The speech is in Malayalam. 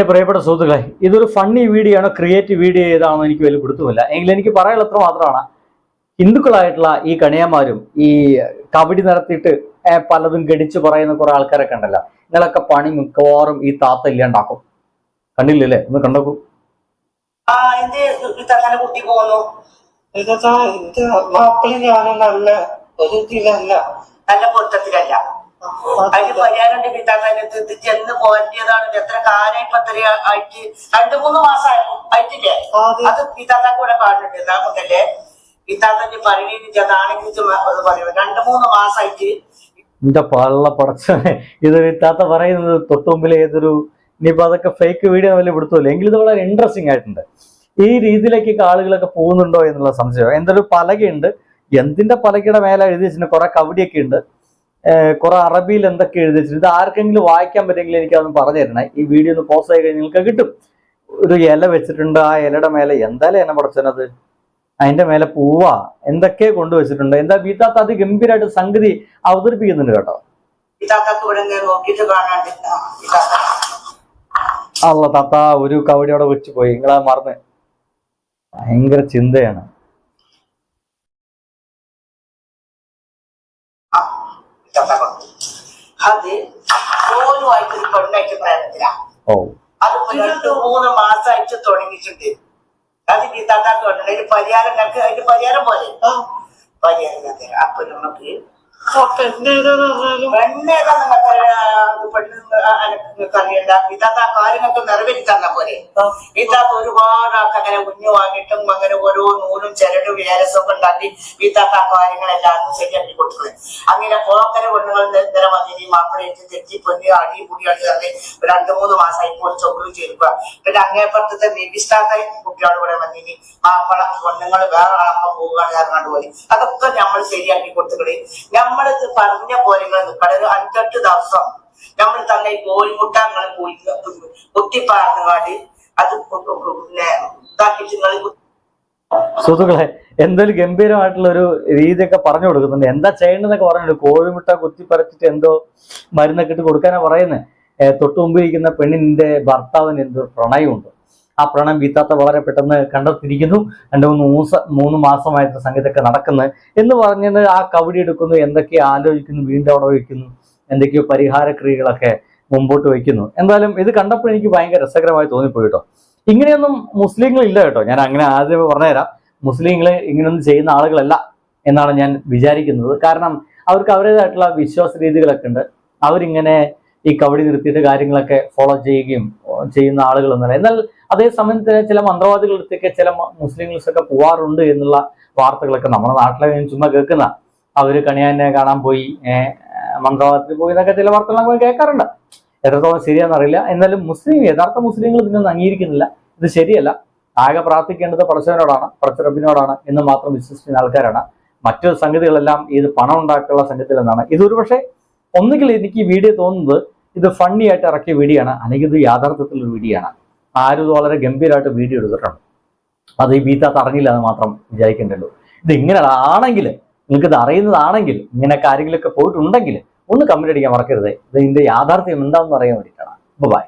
എന്റെ പ്രിയപ്പെട്ട സുഹൃത്തുക്കളെ ഇതൊരു ഫണ്ണി വീഡിയോ ആണോ ക്രിയേറ്റീവ് വീഡിയോ ഏതാണെന്ന് എനിക്ക് വലിയ പിടുത്തമില്ല. എങ്കിലും എനിക്ക് പറയാനുള്ള അത്ര മാത്രമാണ്. ഹിന്ദുക്കളായിട്ടുള്ള ഈ കണിയന്മാരും ഈ കബഡി നടത്തിയിട്ട് പലതും ഗടിച്ച് പറയുന്ന കുറെ ആൾക്കാരൊക്കെ ഉണ്ടല്ലോ. നിങ്ങളൊക്കെ പണി മിക്കവാറും ഈ താത്ത ഇല്ലാണ്ടാക്കും കണ്ടില്ലല്ലേ ഒന്ന് കണ്ടോക്കൂ. കുട്ടി മാപ്പിളി ഞാനും നല്ല ഒരു ഇതിലല്ല നല്ല പൊരുത്തത്തിലല്ല. അതിന് പരിഹാരം പിതാക്കാനത്ത് ചെന്ന് പോരേണ്ടതാണ്. ഇത് എത്ര കാലം ഇപ്പൊ എത്ര ആയിട്ട്? രണ്ടു മൂന്ന് മാസം ആയിട്ടില്ലേ? അതെ. പിതാത്താക്ക് ഇവിടെ കാണുന്നുണ്ട്. നമുക്കല്ലേ പിതാത്തന്റെ പരിണീതി ചെന്നാണെങ്കിൽ പറയുന്നത്. രണ്ടു മൂന്ന് മാസമായിട്ട് എന്റെ പള്ള പടച്ച ഇതൊരു താത്ത പറയുന്നത് തൊട്ടുമുമ്പിൽ ഏതൊരു ഇനിയിപ്പോ അതൊക്കെ ഫേക്ക് വീഡിയോ വലിയ പിടുത്തമില്ല? എങ്കിലും ഇത് വളരെ ഇൻട്രസ്റ്റിംഗ് ആയിട്ടുണ്ട്. ഈ രീതിയിലേക്കൊക്കെ ആളുകളൊക്കെ പോകുന്നുണ്ടോ എന്നുള്ള സംശയം. എന്തൊരു പലകയുണ്ട്. എന്തിന്റെ പലകയുടെ മേലെ എഴുതി വെച്ചിട്ടുണ്ട്? കുറെ കവിടിയൊക്കെ ഉണ്ട്. കുറെ അറബിയിൽ എന്തൊക്കെ എഴുതി വെച്ചിട്ടുണ്ട് ഇത് ആർക്കെങ്കിലും വായിക്കാൻ പറ്റുമെങ്കിൽ എനിക്ക് അതൊന്ന് പറഞ്ഞു തരണേ. ഈ വീഡിയോ ഒന്ന് പോസ്റ്റ് ആയി കഴിഞ്ഞാൽ നിങ്ങൾക്ക് കിട്ടും. ഒരു ഇല വെച്ചിട്ടുണ്ട്. ആ ഇലയുടെ മേലെ എന്തായാലും എന്നെ പടച്ചനത് അതിന്റെ മേലെ പൂവ എന്തൊക്കെ കൊണ്ടുവച്ചിട്ടുണ്ട്? എന്താ ബീത്താത്ത അതിഗംഭീരമായിട്ട് സംഗതി അവതരിപ്പിക്കുന്നുണ്ട് കേട്ടോ. അല്ല താത്ത ഒരു കവടിയോടെ വെച്ച് പോയി. നിങ്ങളാ മറന്ന്. ഭയങ്കര ചിന്തയാണ്. അത് ഓനുമായിട്ട് ഒരു പെണ്ണായിട്ട് പ്രേമത്തിലാ ഓ. അതിപ്പോ രണ്ടു മൂന്ന് മാസമായിട്ട് തുടങ്ങിയിട്ടുണ്ട്. അതിന് പിതാത്താക്ക് വേണ്ടത് അതിന് പരിഹാരം കണക്ക് അതിന് പരിഹാരം പോലെ. ആ. പരിഹാരം അപ്പൊ നമുക്ക് പെണ്ണേതാ നിങ്ങൾക്ക് പെണ്ണ് നിങ്ങൾക്ക് അറിയണ്ട. ഇതാത്ത കാര്യങ്ങൾക്ക് നിറവേറ്റി തന്ന പോലെ ആ, ഇതാത്ത ഒരുപാട് ആൾക്കങ്ങനെ കുഞ്ഞു വാങ്ങിയിട്ടും അങ്ങനെ ഓരോ നൂലും ചരടും വ്യാരസൊക്കെ ഉണ്ടാക്കി ഇതാത്ത കാര്യങ്ങളെല്ലാം ശരിയാക്കി കൊടുക്കുന്നത് അങ്ങനെ പോക്കര പെണ്ണുങ്ങൾ നിരന്തരം അതിന് മാപ്പിളേറ്റ് തെറ്റി പൊന്നി അടി കൂടി അടി തന്നെ രണ്ടു മൂന്ന് മാസമായി പോയി ചൊല്ലും ചേരുക പിന്നെ അങ്ങേപ്പുറത്തെ നിബിസ്ഥാത്ത കുട്ടികൾ ഇവിടെ വന്നിനി മാപ്പിള പെണ്ണുങ്ങൾ വേറെ ആളപ്പം പോവുകയാണ് ഇറങ്ങാണ്ട് പോലെ അതൊക്കെ നമ്മൾ ശരിയാക്കി കൊടുത്തുകളി നമ്മളിത് പറഞ്ഞ പോലെ നിൽക്കണം. ഒരു അഞ്ചെട്ട് ദിവസം നമ്മൾ തന്നെ കോഴിമുട്ട നിങ്ങളെ പോയി കുത്തിപ്പാർന്നുകാണ്ട് അത് പിന്നെ ഇതാക്കിയിട്ട് നിങ്ങൾ സുഹൃത്തുക്കളെ എന്തൊരു ഗംഭീരമായിട്ടുള്ള ഒരു രീതിയൊക്കെ പറഞ്ഞു കൊടുക്കുന്നുണ്ട്. എന്താ ചെയ്യേണ്ടതെന്നൊക്കെ പറഞ്ഞു കോഴിമുട്ട കുത്തിപ്പറച്ചിട്ട് എന്തോ മരുന്നൊക്കെ ഇട്ട് കൊടുക്കാനാ പറയുന്നത് തൊട്ടു മുമ്പ് ഇരിക്കുന്ന പെണ്ണിന്റെ ഭർത്താവിന് എന്തോ പ്രണയമുണ്ട്. ആ പ്രണയം വീത്താത്ത വളരെ പെട്ടെന്ന് കണ്ടെത്തിയിരിക്കുന്നു. രണ്ട് മൂന്ന് മൂസ മൂന്ന് മാസമായിട്ട് സംഗീതമൊക്കെ നടക്കുന്നത് എന്ന് പറഞ്ഞത് ആ കവടി എടുക്കുന്നു എന്തൊക്കെ ആലോചിക്കുന്നു വീണ്ടും അവിടെ വയ്ക്കുന്നു. എന്തൊക്കെയോ പരിഹാര ക്രിയകളൊക്കെ മുമ്പോട്ട് വയ്ക്കുന്നു. എന്തായാലും ഇത് കണ്ടപ്പോൾ എനിക്ക് ഭയങ്കര രസകരമായി തോന്നിപ്പോയി കേട്ടോ. ഇങ്ങനെയൊന്നും മുസ്ലിങ്ങൾ ഇല്ല കേട്ടോ. ഞാൻ അങ്ങനെ ആദ്യമേ പറഞ്ഞുതരാം. മുസ്ലിങ്ങൾ ഇങ്ങനെയൊന്നും ചെയ്യുന്ന ആളുകളല്ല എന്നാണ് ഞാൻ വിചാരിക്കുന്നത്. കാരണം അവർക്ക് അവരുടേതായിട്ടുള്ള വിശ്വാസ രീതികളൊക്കെ ഉണ്ട്. അവരിങ്ങനെ ഈ കവടി നിർത്തിയിട്ട് കാര്യങ്ങളൊക്കെ ഫോളോ ചെയ്യുകയും ചെയ്യുന്ന ആളുകളൊന്നുമല്ല എന്നാൽ അതേസമയം തന്നെ ചില മന്ത്രവാദികളടുത്തേക്ക് ചില മുസ്ലിങ്ങൾസൊക്കെ പോവാറുണ്ട് എന്നുള്ള വാർത്തകളൊക്കെ നമ്മുടെ നാട്ടിലെ ചുമ്മാ കേൾക്കുന്ന. അവർ കണിയാനെ കാണാൻ പോയി മന്ത്രവാദത്തിൽ പോയി എന്നൊക്കെ ചില വാർത്തകൾ നമ്മൾ കേൾക്കാറുണ്ട്. എത്രത്തോളം ശരിയാണെന്നറിയില്ല. എന്നാലും മുസ്ലിം യഥാർത്ഥ മുസ്ലിങ്ങൾ ഇതിനൊന്നും അംഗീകരിക്കുന്നില്ല. ഇത് ശരിയല്ല. ആകെ പ്രാർത്ഥിക്കേണ്ടത് പടച്ചവനോടാണ് പടച്ചറബിനോടാണ് എന്ന് മാത്രം വിശ്വസിക്കുന്ന ആൾക്കാരാണ്. മറ്റു സംഗതികളെല്ലാം ഇത് പണം ഉണ്ടാക്കാനുള്ള സംഗതിയിൽ നിന്നാണ്. ഇതൊരു പക്ഷേ ഒന്നുകിൽ എനിക്ക് വീഡിയോ തോന്നുന്നത് ഇത് ഫണ്ണി ആയിട്ട് ഇറക്കിയ വീഡിയോ ആണ് അല്ലെങ്കിൽ ഇത് യാഥാർത്ഥ്യത്തിലുള്ള വീഡിയോ ആണ്. ആരും ഇത് വളരെ ഗംഭീരമായിട്ട് വീഡിയോ എടുത്തിട്ടുണ്ട്. അത് ഈ ബീത്താത്ത് അറിഞ്ഞില്ല എന്ന് മാത്രം വിചാരിക്കേണ്ടുള്ളൂ ഇത് ഇങ്ങനെ ആണെങ്കിൽ നിങ്ങൾക്ക് ഇത് അറിയുന്നതാണെങ്കിൽ ഇങ്ങനെയൊക്കെ ആരെങ്കിലുമൊക്കെ പോയിട്ടുണ്ടെങ്കിൽ ഒന്ന് കമന്റ് അടിക്കാൻ മറക്കരുത്. ഇത് ഇതിന്റെ യാഥാർത്ഥ്യം എന്താണെന്ന് അറിയാൻ വേണ്ടിയിട്ടാണ്. ബൈ